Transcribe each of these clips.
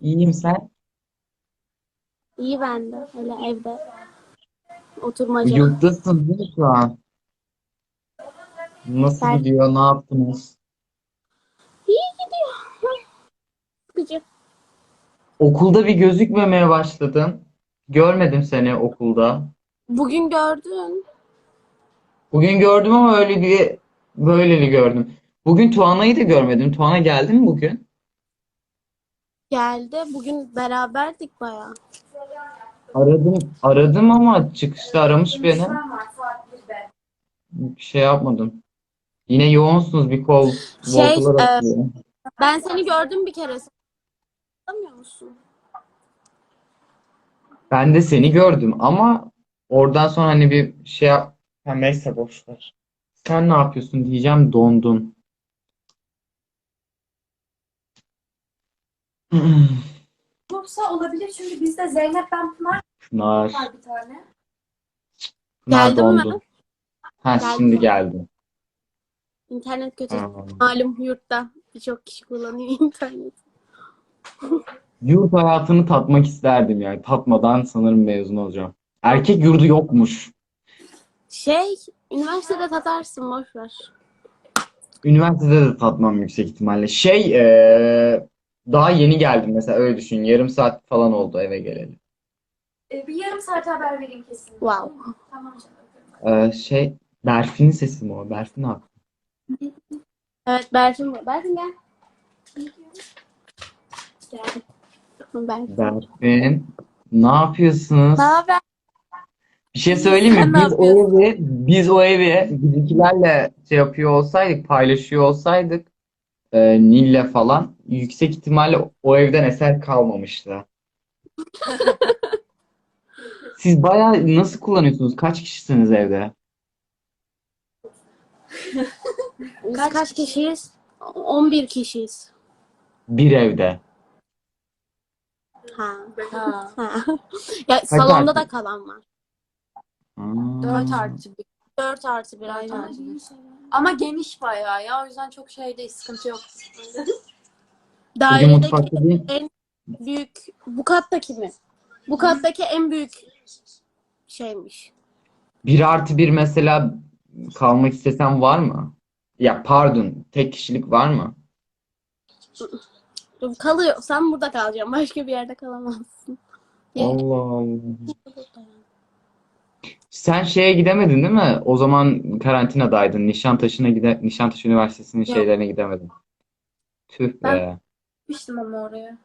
İyiyim sen. İyi ben de. Öyle evde. Oturmaca. Yurttasın değil mi şu an? Nasıl Ben- gidiyor? Ne yaptınız? İyi gidiyor. Sıkıcı. Okulda bir gözükmemeye başladın. Görmedim seni okulda. Bugün gördün. Bugün gördüm ama öyle bir böyleli gördüm. Bugün Tuana'yı da görmedim. Tuana geldi mi bugün? Geldi. Bugün beraberdik bayağı. Aradım, aradım ama çıkışta aramış beni. Bir şey yapmadım. Yine yoğunsunuz bir kol Şey, e, atıyor. Ben seni gördüm bir kere. Hatırlamıyor musun? Ben de seni gördüm ama oradan sonra hani bir şey yap... Ha, neyse boş ver. Sen ne yapıyorsun diyeceğim dondun. Yoksa olabilir çünkü bizde Zeynep ben Pınar Pınar, var bir tane. Pınar Geldin mi? dondu. Ha Geldim. şimdi geldi. İnternet kötü. Ha. Malum yurtta birçok kişi kullanıyor internet. Yurt hayatını tatmak isterdim yani. Tatmadan sanırım mezun olacağım. Erkek yurdu yokmuş. Şey, üniversitede tatarsın boş ver. Üniversitede de tatmam yüksek ihtimalle. Şey, eee, daha yeni geldim mesela öyle düşün. Yarım saat falan oldu eve geleli. Ee, bir yarım saat haber vereyim kesin. Wow. Tamam canım. Eee, şey, Berfin'in sesi mi o? Berfin abi. Evet Berfin bu. Berfin gel. Gel. Berfin. Berfin, ne yapıyorsunuz? Ne haber? Bir şey söyleyeyim mi? Sen ne Biz o evi, biz o evi bizimkilerle şey yapıyor olsaydık, paylaşıyor olsaydık, e, Nil'le falan, yüksek ihtimalle o evden eser kalmamıştı. Siz bayağı nasıl kullanıyorsunuz? Kaç kişisiniz evde? Biz kaç, kişiyiz? 11 kişiyiz. Bir evde. Ha. Ha. ha. ya salonda artı? da kalan var. Hmm. 4 artı 1. 4 artı 1 Aynen. aynen. Ama geniş bayağı ya. O yüzden çok şey değil. Sıkıntı yok. Bugün Dairedeki mutfakta değil. en büyük bu kattaki mi? Bu kattaki en büyük şeymiş. Bir artı bir mesela kalmak istesen var mı? Ya pardon, tek kişilik var mı? Kalıyor. Sen burada kalacaksın. Başka bir yerde kalamazsın. Allah Allah. Sen şeye gidemedin değil mi? O zaman karantinadaydın. Nişantaşı'na gide Nişantaşı Üniversitesi'nin Yok. şeylerine gidemedin. Tüh be. Ben- Gitmiştim ama oraya.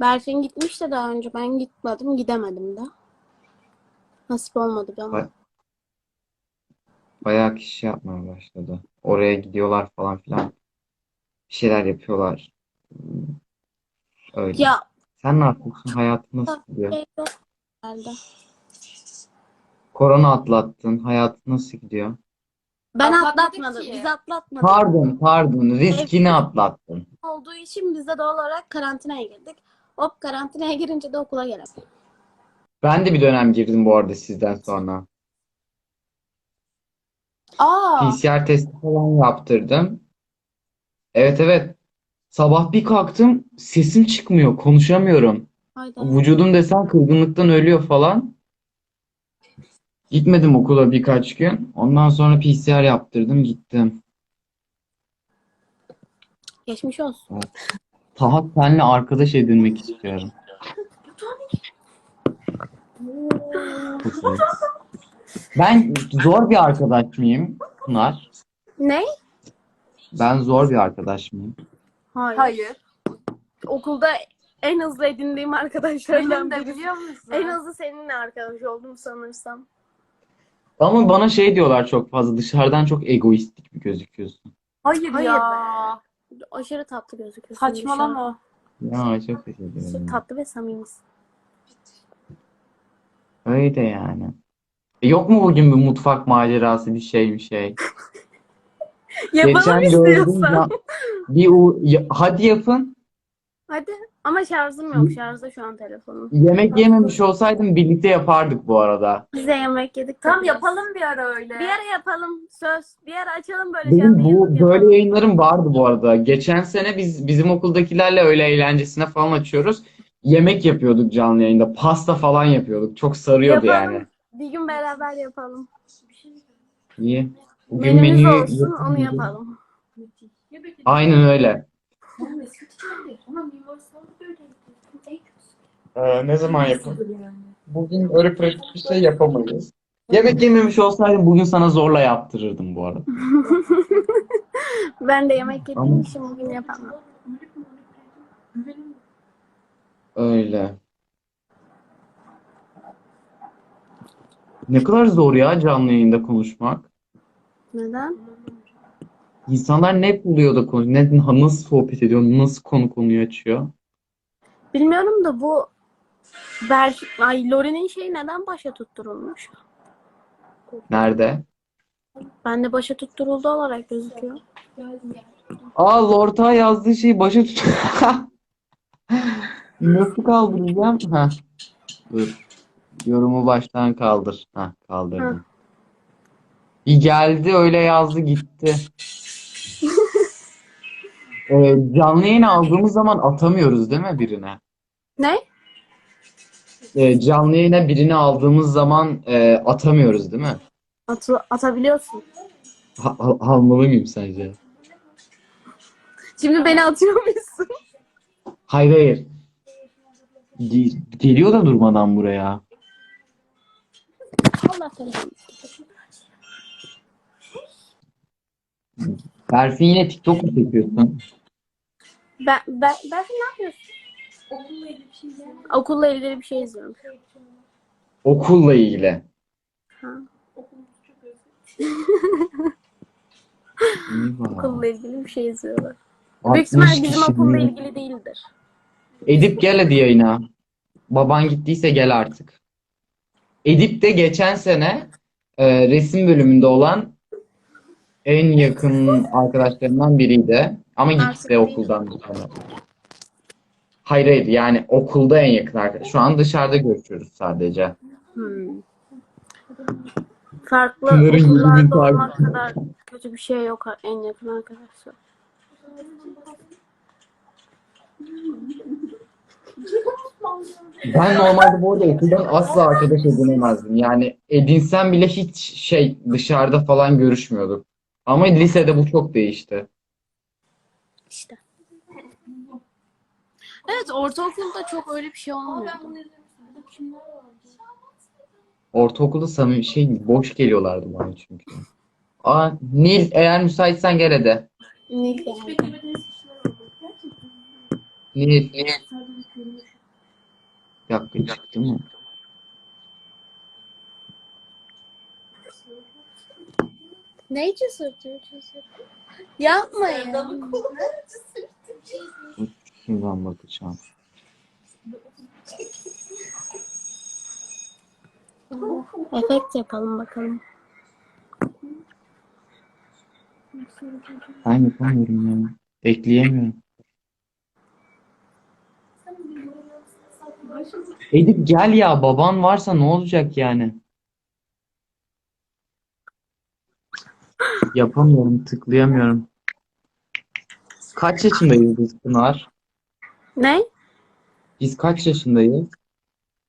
Berfin gitmiş de daha önce. Ben gitmedim. Gidemedim de. Nasip olmadı bana. Vay. Bayağı kişi yapmaya başladı. Oraya gidiyorlar falan filan. Bir şeyler yapıyorlar. Öyle. Ya Sen ne yapıyorsun? Hayatın nasıl gidiyor? şey yok herhalde. Korona atlattın. Hayatın nasıl gidiyor? Ben Atlatmadık atlatmadım. ki. Biz atlatmadık. Pardon, pardon. Riskini atlattın. olduğu için biz de doğal olarak karantinaya girdik. Hop karantinaya girince de okula gelemedim. Ben de bir dönem girdim bu arada sizden sonra. Aa. PCR testi falan yaptırdım. Evet evet. Sabah bir kalktım sesim çıkmıyor. Konuşamıyorum. Hayda. Vücudum desen kırgınlıktan ölüyor falan. Gitmedim okula birkaç gün. Ondan sonra PCR yaptırdım gittim. Geçmiş olsun. Taha senle arkadaş edinmek istiyorum. Ben zor bir arkadaş mıyım Pınar? Ne? Ben zor bir arkadaş mıyım? Hayır. Hayır. Okulda en hızlı edindiğim arkadaşlarımdan Benim de birisi. biliyor musun? En hızlı seninle arkadaş oldum sanırsam. Ama bana şey diyorlar çok fazla dışarıdan çok egoistik bir gözüküyorsun. Hayır, Hayır ya. Aşırı tatlı gözüküyorsun. Saçmalama. Ya çok teşekkür ederim. Tatlı ve samimisin. Öyle yani. E, yok mu bugün bir mutfak macerası bir şey bir şey? Yapalım Geçen gördüm istiyorsan. ya- bir u- ya- hadi yapın. Hadi. Ama şarjım yok. Şarjda şu an telefonum. Yemek yememiş olsaydım birlikte yapardık bu arada. Biz de yemek yedik. Tamam tabii. yapalım bir ara öyle. Bir ara yapalım. Söz. Bir ara açalım böyle Benim canlı bu yayın yapalım. böyle yayınlarım vardı bu arada. Geçen sene biz bizim okuldakilerle öyle eğlencesine falan açıyoruz. Yemek yapıyorduk canlı yayında. Pasta falan yapıyorduk. Çok sarıyordu Yapalım. yani. Bir gün beraber yapalım. İyi. Bugün Menümüz menüyü olsun onu yapalım. Aynen öyle. Ee, ne zaman yapalım? Bugün öyle pratik bir şey yapamayız. Yemek yememiş olsaydım bugün sana zorla yaptırırdım bu arada. Ben de yemek yediğim için bugün yapamam. Öyle. Ne kadar zor ya canlı yayında konuşmak. Neden? İnsanlar ne buluyor da konuşuyor, ne, nasıl sohbet ediyor, nasıl konu konuyu açıyor. Bilmiyorum da bu Ber Ay Lore'nin şeyi neden başa tutturulmuş? Nerede? Bende başa tutturuldu olarak gözüküyor. Aa Lorta yazdığı şeyi başa tut. Nasıl kaldıracağım? Ha. Dur. Yorumu baştan kaldır. Ha, kaldırdım. Bir geldi öyle yazdı gitti. Ee, canlı yayın aldığımız zaman atamıyoruz değil mi birine? Ne? Ee, canlı yayına birini aldığımız zaman e, atamıyoruz değil mi? Atı, atabiliyorsun. Ha, al- almalı mıyım sence? Şimdi beni atıyor musun? Hayır hayır. Ge- geliyor da durmadan buraya. Allah. Berfin yine TikTok mu çekiyorsun? Ben, ben, ben ne yapıyorsun? Okulla ilgili bir şey. Okulla ilgili bir şey izliyorum. Okulla ilgili. Ha. Okulumuz çok özel. İyi var. Okulla ilgili bir şey izliyorlar. 60 Büyük ihtimal bizim okulla mi? ilgili değildir. Edip gel hadi yayına. Baban gittiyse gel artık. Edip de geçen sene e, resim bölümünde olan en yakın arkadaşlarımdan biriydi. Ama gitti okuldan sonra. Hayır hayır yani okulda en yakın arkadaş. Şu an dışarıda görüşüyoruz sadece. Hmm. Farklı Bunların okullarda olmak kadar kötü bir şey yok en yakın arkadaşlar. Ben normalde bu arada okuldan asla arkadaş edinemezdim. Yani edinsem bile hiç şey dışarıda falan görüşmüyorduk. Ama lisede bu çok değişti. İşte. Evet ortaokulda çok öyle bir şey vardı? Ortaokulda samimi şey boş geliyorlardı bana çünkü. Aa Nil eğer müsaitsen gel hadi. Nil. Nil. Bir dakika çıktı mı? Ne cesur Yapma ya. Şuradan bakacağım. Efekt yapalım bakalım. Ben yapamıyorum ya. Ekleyemiyorum. Edip gel ya baban varsa ne olacak yani? Yapamıyorum, tıklayamıyorum. Kaç yaşındayız biz Pınar? Ne? Biz kaç yaşındayız?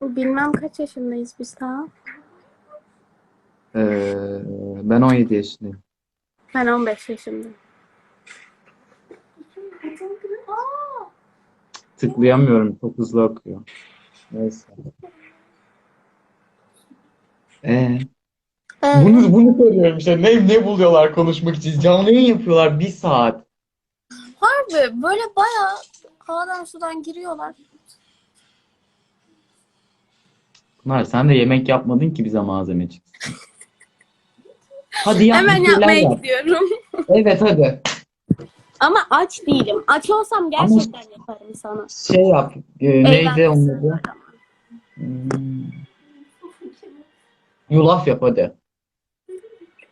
Bilmem kaç yaşındayız biz daha. Ee, ben 17 yaşındayım. Ben 15 yaşındayım. Tıklayamıyorum, çok hızlı akıyor. Neyse. Ee, Ee, bunu bunu söylüyorum işte. Ne ne buluyorlar konuşmak için? Canlı yayın yapıyorlar bir saat. harbi böyle bayağı havadan sudan giriyorlar. Pınar sen de yemek yapmadın ki bize malzeme çıksın. Hadi yap, Hemen bir şeyler yapmaya yap. gidiyorum. Evet hadi. Ama aç değilim. Aç olsam gerçekten yaparım sana. Şey yap. e, neydi onun Eğlenmesin. adı? Hmm. Yulaf yap hadi.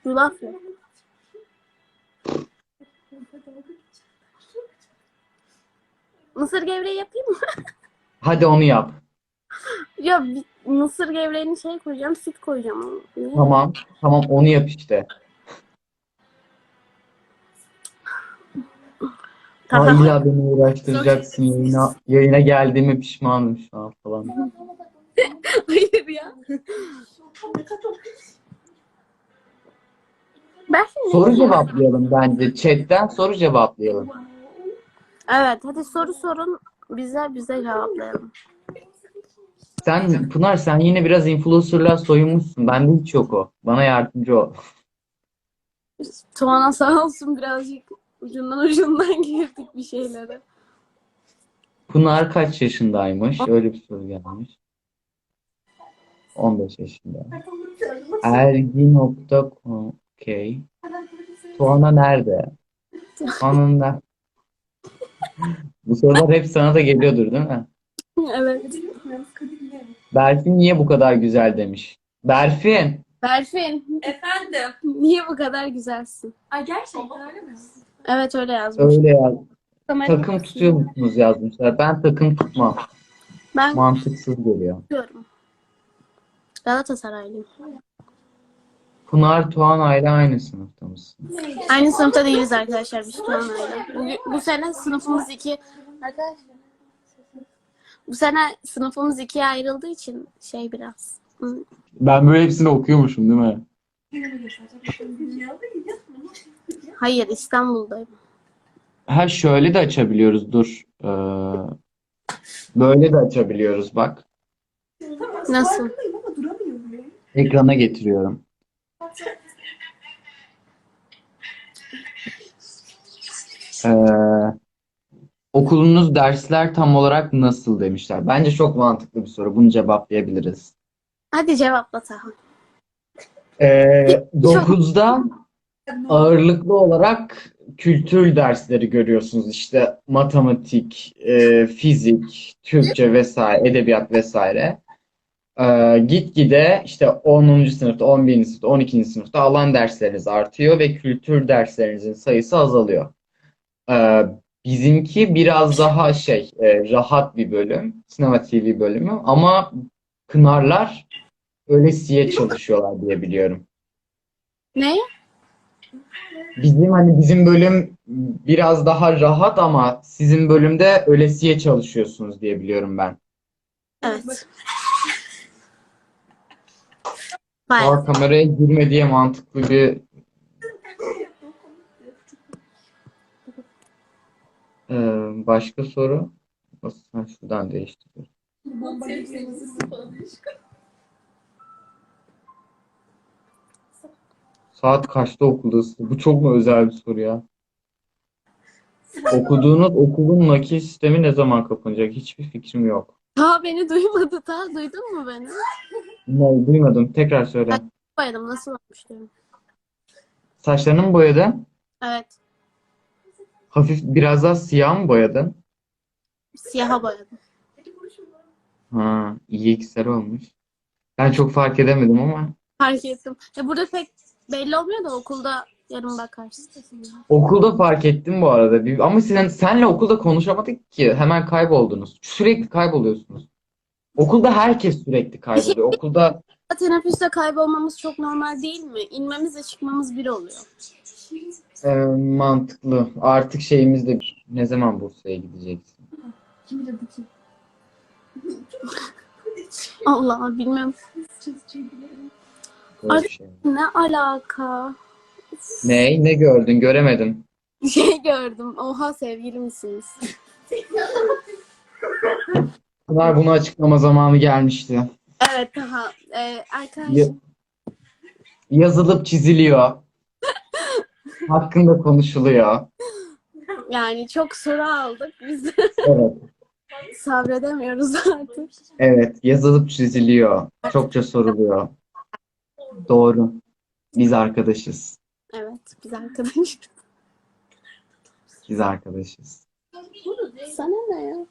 Yulaf yok. Mısır gevreği yapayım mı? Hadi onu yap. Ya bir mısır gevreğini şey koyacağım, süt koyacağım. Tamam. Tamam onu yap işte. Tamam. illa beni uğraştıracaksın. Yayına, yayına geldiğime pişmanım şu an falan. Hayır ya. Ben şimdi... Soru cevaplayalım bence. Chatten soru cevaplayalım. Evet, hadi soru sorun. Bize bize cevaplayalım. Sen Pınar sen yine biraz influencer'lığa soyunmuşsun. Bende hiç yok o. Bana yardımcı ol. Tuana sağ olsun birazcık ucundan ucundan girdik bir şeylere. Pınar kaç yaşındaymış? Öyle bir soru gelmiş. 15 yaşında. Ergi.com Okey. Tuana nerede? Tuana'nın? Bu sorular hep sana da geliyordur değil mi? Evet. Berfin niye bu kadar güzel demiş. Berfin. Berfin, Efendim. niye bu kadar güzelsin? Ay gerçekten öyle mi? Evet öyle yazmış. Öyle yaz. Takım tutuyor musunuz yazmışlar. Ben takım tutmam. Ben Mantıksız geliyor. tutuyorum. Galatasaraylıyım. Pınar Tuana ile aynı sınıfta mısın? Aynı sınıfta değiliz arkadaşlar biz Tuana'yla. Bugün, bu sene sınıfımız iki... Arkadaşlar. Bu sene sınıfımız ikiye ayrıldığı için şey biraz... hı, Ben böyle hepsini okuyormuşum değil mi? Hayır İstanbul'dayım. Ha şöyle de açabiliyoruz dur. Ee, böyle de açabiliyoruz bak. Nasıl? Ekrana getiriyorum. Ee, okulunuz dersler tam olarak nasıl demişler. Bence çok mantıklı bir soru. Bunu cevaplayabiliriz. Hadi cevapla Taha. Ee, 9'da ağırlıklı olarak kültür dersleri görüyorsunuz. İşte matematik, e, fizik, Türkçe vesaire, edebiyat vesaire. Ee, gitgide işte 10. sınıfta, 11. sınıfta, 12. sınıfta alan dersleriniz artıyor ve kültür derslerinizin sayısı azalıyor. Ee, bizimki biraz daha şey, e, rahat bir bölüm, sinema TV bölümü ama Pınarlar ölesiye çalışıyorlar diye biliyorum. Ne? Bizim hani bizim bölüm biraz daha rahat ama sizin bölümde ölesiye çalışıyorsunuz diye biliyorum ben. Evet. Ama kameraya girme diye mantıklı bir Ee, başka soru? Sen şuradan değiştir. Saat kaçta okuldasın? Bu çok mu özel bir soru ya? Okuduğunuz okulun nakil sistemi ne zaman kapanacak? Hiçbir fikrim yok. Taha beni duymadı. Taha duydun mu beni? Ne, duymadım. Tekrar söyle. Baydım nasıl olmuş diyorum. Saçlarını mı boyadın? Evet. Hafif biraz daha siyah mı boyadın? Siyaha boyadım. Ha, iyi iksir olmuş. Ben çok fark edemedim ama. Fark ettim. Ya burada pek belli olmuyor da okulda yarın bakarsın. Okulda fark ettim bu arada. Bir- Ama sen, senle okulda konuşamadık ki. Hemen kayboldunuz. Sürekli kayboluyorsunuz. Okulda herkes sürekli kayboluyor. Okulda Teneffüste kaybolmamız çok normal değil mi? İnmemizle çıkmamız bir oluyor. E, mantıklı. Artık şeyimiz de. Ne zaman Bursa'ya gideceksin? Kim bilir bu kim? Allah bilmem. Böyle bir şey. Ne alaka? Ne? Ne gördün? Göremedim. Şey gördüm. Oha sevgili misiniz? Pınar bunu açıklama zamanı gelmişti. Evet Taha. Ee, arkadaş Ya- yazılıp çiziliyor. Hakkında konuşuluyor. yani çok soru aldık. Biz Evet. sabredemiyoruz artık. Evet, yazılıp çiziliyor. Çokça soruluyor. Doğru. Biz arkadaşız. Evet biz arkadaş. Biz arkadaşız. Sana ne ya?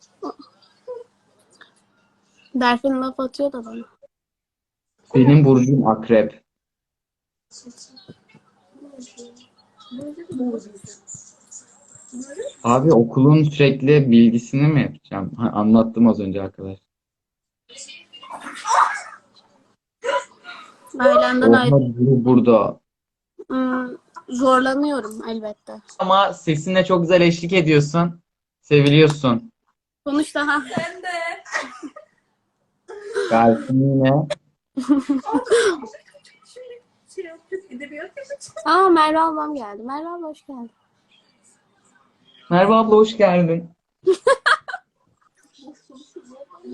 Berfin laf atıyor da bana. Benim burcum akrep. Abi okulun sürekli bilgisini mi yapacağım? Ha, anlattım az önce arkadaş. Ailenden ayrı. Biri burada. Hmm, zorlanıyorum elbette. Ama sesinle çok güzel eşlik ediyorsun. Seviliyorsun. Konuş daha. Sen de. Belki yine. Yapacağız. Aa Merve ablam geldi. Merve abla hoş geldin. Merve abla hoş geldin.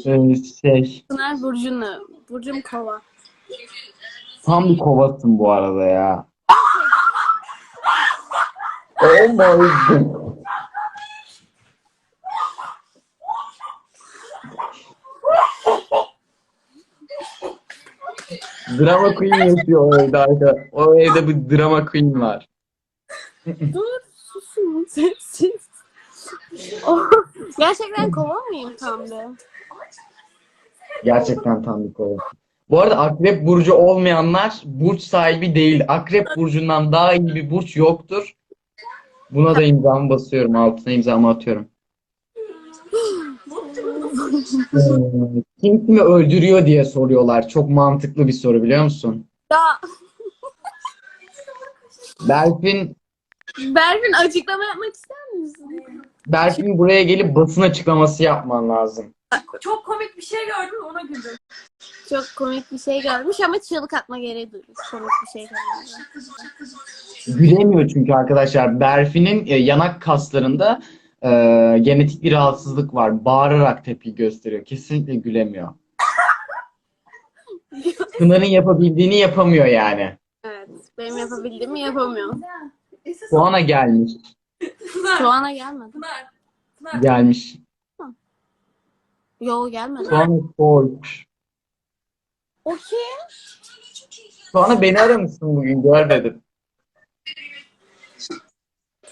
Ee, şey, Pınar Burcu'nu. Burcum kova. tam bir kovasın bu arada ya. Oh my God. Drama queen yaşıyor o evde. O evde bir drama queen var. Dur susun sessiz. Oh, gerçekten kova mıyım tam? Gerçekten tam bir kova. Bu arada akrep burcu olmayanlar burç sahibi değil. Akrep burcundan daha iyi bir burç yoktur. Buna da imzamı basıyorum. Altına imzamı atıyorum. Ee, Kim kimi öldürüyor diye soruyorlar. Çok mantıklı bir soru biliyor musun? Ya Berfin Berfin açıklama yapmak ister misin? Berfin buraya gelip basın açıklaması yapman lazım. Çok komik bir şey gördüm ona güldüm. Çok komik bir şey görmüş ama çığlık atma gereği duymuş. Komik bir şey görmüş. Gülemiyor çünkü arkadaşlar. Berfin'in e, yanak kaslarında e, genetik bir rahatsızlık var. Bağırarak tepki gösteriyor. Kesinlikle gülemiyor. Pınar'ın yapabildiğini yapamıyor yani. Evet. Benim yapabildiğimi yapamıyorum. Esas Soğan'a gelmiş. Soğana gelmedi. Pınar. Pınar. Gelmiş. Yo gelmedi. Soğan'a koymuş. O kim? Soğan'a beni aramışsın bugün görmedim.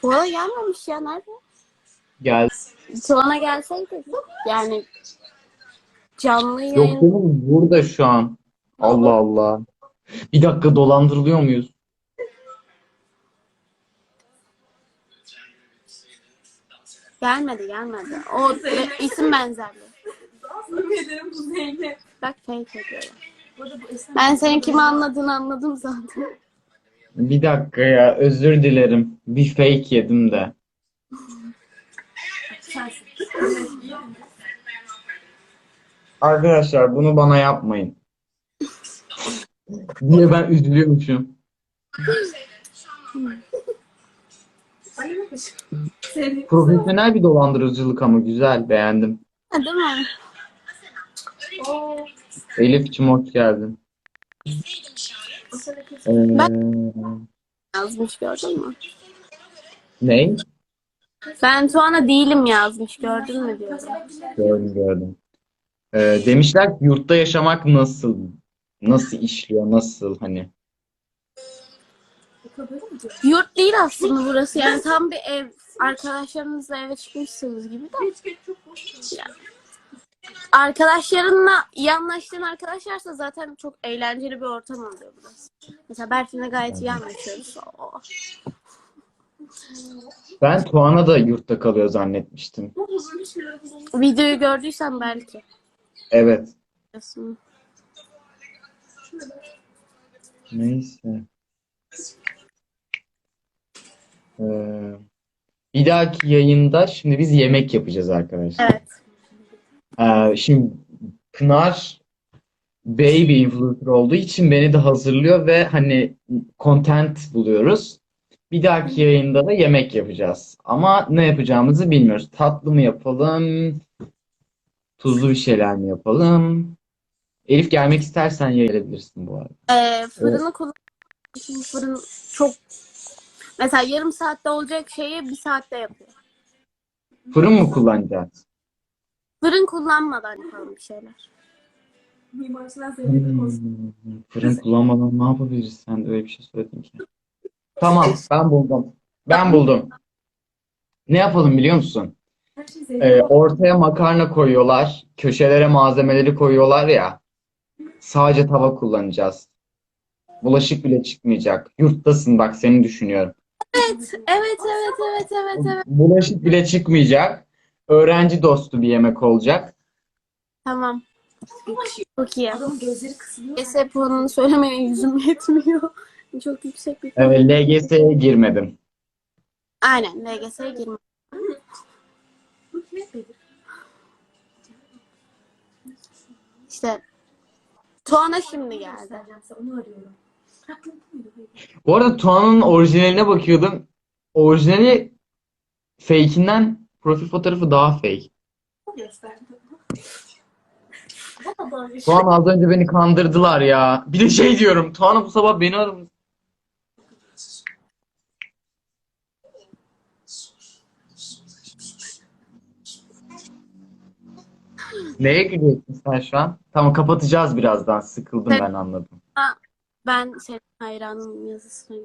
Soğana gelmemiş ya nerede? Gel. Soğana gelseydi. Yani canlı Yok yayın. canım burada şu an. Allah Allah. Bir dakika dolandırılıyor muyuz? Gelmedi gelmedi. O isim benzerliği. Ederim bu Zeynep. Bak fake Esen- Ben senin kimi anladığını anladım zaten. Bir dakika ya özür dilerim. Bir fake yedim de. Arkadaşlar bunu bana yapmayın. Diye ben üzülüyormuşum. Profesyonel bir dolandırıcılık ama güzel beğendim. Ha, değil mi? Elif'cim hoş geldin. Ee, Yazmış gördün mü? ne? Ben Tuana değilim yazmış gördün mü diyorum. Gördüm gördüm. Ee, demişler ki yurtta yaşamak nasıl? Nasıl işliyor? Nasıl hani? Diyor? Yurt değil aslında burası yani tam bir ev. Arkadaşlarınızla eve çıkmışsınız gibi de. Ver. Arkadaşlarınla iyi anlaştığın arkadaşlarsa zaten çok eğlenceli bir ortam oluyor burası. Mesela Berfin'le gayet iyi anlaşıyoruz. Oo. Ben Tuana da yurtta kalıyor zannetmiştim. Videoyu gördüysen belki. Evet. Neyse. Ee, bir dahaki yayında şimdi biz yemek yapacağız arkadaşlar. Evet. Ee, şimdi Pınar baby influencer olduğu için beni de hazırlıyor ve hani content buluyoruz. Bir dahaki yayında da yemek yapacağız. Ama ne yapacağımızı bilmiyoruz. Tatlı mı yapalım? Tuzlu bir şeyler mi yapalım? Elif gelmek istersen gelebilirsin bu arada. Ee, fırını kullan. Şimdi fırın çok mesela yarım saatte olacak şeyi bir saatte yapıyor. Fırın mı kullanacağız? Fırın kullanmadan yapalım bir şeyler. Hmm, fırın kullanmadan ne yapabiliriz? Sen de öyle bir şey söyledin ki. Tamam, ben buldum. Ben buldum. Ne yapalım biliyor musun? Şey Ee, ortaya makarna koyuyorlar. Köşelere malzemeleri koyuyorlar ya. Sadece tava kullanacağız. Bulaşık bile çıkmayacak. Yurttasın bak seni düşünüyorum. Evet, evet, evet, evet, evet, evet. Bulaşık bile çıkmayacak. Öğrenci dostu bir yemek olacak. Tamam. Çok iyi. Gözleri kısılıyor. Puanını söylemeye yüzüm yetmiyor. Çok yüksek bir Ee, LGS'ye girmedim. Aynen LGS'ye girme. İşte Tuana şimdi geldi. Bu arada Tuana'nın orijinaline bakıyordum. Orijinali fake'inden profil fotoğrafı daha fake. O gösterdi. Bana da Tuan az önce beni kandırdılar ya. Bir de şey diyorum. Tuana bu sabah beni aramış. Neye gülüyorsun sen şu an? Tamam kapatacağız birazdan. Sıkıldım ben anladım. Ben senin hayranın yazısını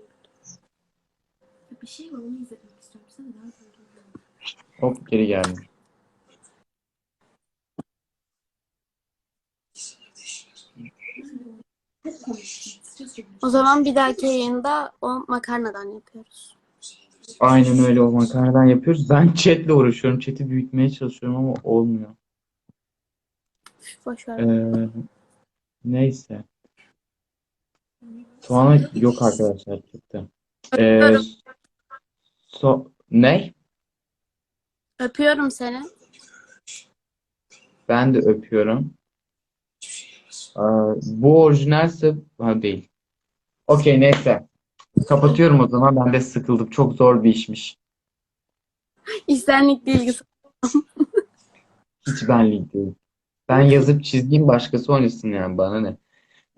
bir şey var onu izlemek istiyorum. Sen nereden buldun? Hop geri geldim. O zaman bir dahaki yayında o makarnadan yapıyoruz. Aynen öyle o makarnadan yapıyoruz. Ben chatle uğraşıyorum. Chat'i büyütmeye çalışıyorum ama olmuyor. Üf, Boş ver. Ee, neyse. Tuana yok arkadaşlar çıktı. Ee, Öpüyorum. so ne? Öpüyorum seni. Ben de öpüyorum. Ee, bu orijinalse ha, değil. Okey neyse. Kapatıyorum o zaman. Ben de sıkıldım. Çok zor bir işmiş. İstenlik değil. Hiç benlik değil. Ben yazıp çizeyim başkası oynasın yani bana ne.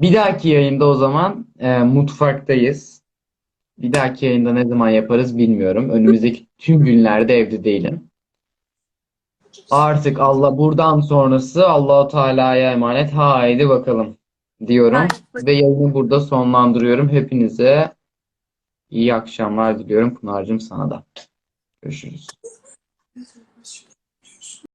Bir dahaki yayında o zaman e, mutfaktayız. Bir dahaki yayında ne zaman yaparız bilmiyorum. Önümüzdeki tüm günlerde evde değilim. Artık Allah buradan sonrası Allahu Teala'ya emanet. Haydi bakalım diyorum ve yayını burada sonlandırıyorum. Hepinize iyi akşamlar diliyorum. Pınar'cığım sana da. Görüşürüz.